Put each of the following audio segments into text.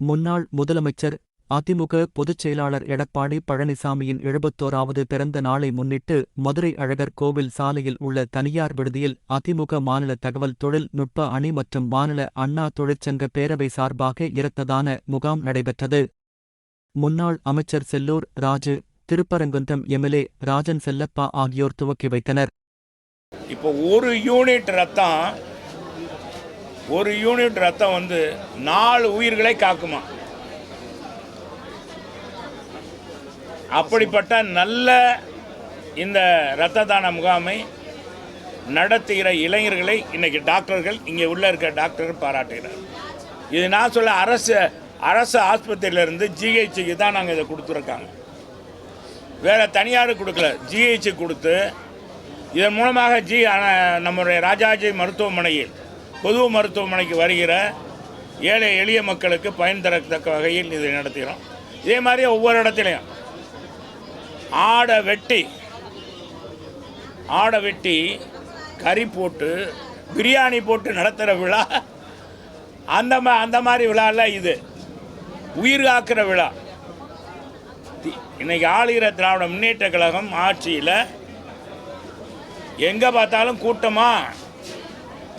முன்னாள் முதலமைச்சர் அதிமுக பொதுச் செயலாளர் எடப்பாடி பழனிசாமியின் எழுபத்தோராவது பிறந்த நாளை முன்னிட்டு மதுரை அழகர் கோவில் சாலையில் உள்ள தனியார் விடுதியில் அதிமுக மாநில தகவல் தொழில்நுட்ப அணி மற்றும் மாநில அண்ணா தொழிற்சங்க பேரவை சார்பாக இரத்ததான முகாம் நடைபெற்றது. முன்னாள் அமைச்சர் செல்லூர் ராஜு திருப்பரங்குன்றம் எம்எல்ஏ ராஜன் செல்லப்பா ஆகியோர் துவக்கி வைத்தனர். இப்போ ஒரு யூனிட் ரத்தம் ஒரு யூனிட் ரத்தம் வந்து நாலு உயிர்களை காக்குமா? அப்படிப்பட்ட நல்ல இந்த இரத்த தான முகாமை நடத்துகிற இளைஞர்களை இன்றைக்கி டாக்டர்கள் இங்கே உள்ளே இருக்க டாக்டர்கள் பாராட்டுகிறார். இது நான் சொல்ல அரசு அரசு ஆஸ்பத்திரியிலேருந்து ஜிஹெச்சுக்கு தான் நாங்கள் இதை கொடுத்துருக்காங்க. வேறு தனியார் கொடுக்கல ஜிஹெச் கொடுத்து இதன் மூலமாக ஜி நம்முடைய ராஜாஜி மருத்துவமனையில் பொது மருத்துவமனைக்கு வருகிற ஏழை எளிய மக்களுக்கு பயன் தரத்தக்க வகையில் இதை நடத்துகிறோம். இதே மாதிரி ஒவ்வொரு இடத்துலையும் ஆடை வெட்டி ஆடை வெட்டி கறி போட்டு பிரியாணி போட்டு நடத்துகிற விழா. அந்த மா அந்த மாதிரி விழாவில் இது. உயிர் காக்கிற விழா. இன்னைக்கு ஆளுகிற திராவிட முன்னேற்ற கழகம் ஆட்சியில் எங்கே பார்த்தாலும் கூட்டமாக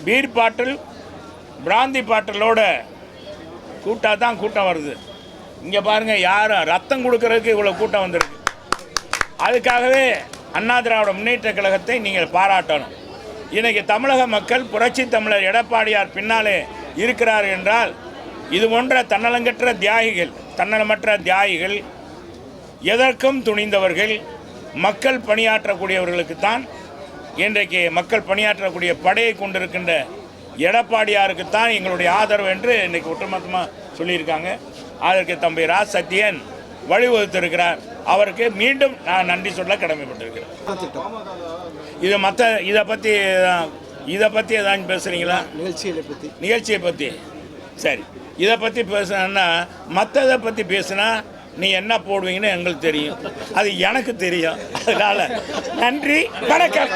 பீர் பாட்டில் பிராந்தி பாட்டிலோட கூட்டாக தான் கூட்டம் வருது. இங்கே பாருங்கள் யாரும் ரத்தம் கொடுக்கறதுக்கு இவ்வளோ கூட்டம் வந்திருக்கு. அதுக்காகவே அண்ணா திராவிட முன்னேற்ற கழகத்தை நீங்கள் பாராட்டணும். இன்றைக்கி தமிழக மக்கள் புரட்சி தமிழர் எடப்பாடியார் பின்னாலே இருக்கிறார் என்றால் இது போன்ற தன்னலங்கற்ற தியாகிகள் தன்னலமற்ற தியாகிகள் எதற்கும் துணிந்தவர்கள் மக்கள் பணியாற்றக்கூடியவர்களுக்கு தான் இன்றைக்கு மக்கள் பணியாற்றக்கூடிய படையை கொண்டிருக்கின்ற எடப்பாடியாருக்குத்தான் எங்களுடைய ஆதரவு என்று இன்றைக்கு ஒட்டுமொத்தமாக சொல்லியிருக்காங்க. அதற்கு தம்பி ரா சத்யன் வழிவகுத்திருக்கிறார் அவருக்கு மீண்டும் நான் நன்றி சொல்ல கடமைப்பட்டிருக்கிறேன். இது மற்ற இதை பற்றி இதை பற்றி ஏதாச்சும் பேசுகிறீங்களா நிகழ்ச்சிகளை பற்றி நிகழ்ச்சியை பற்றி சரி. இதை பற்றி பேசுனா மற்றதை பற்றி பேசுனா நீ என்ன போடுவீங்கன்னு எங்களுக்கு தெரியும். அது எனக்கு தெரியும். அதனால நன்றி வணக்கம்.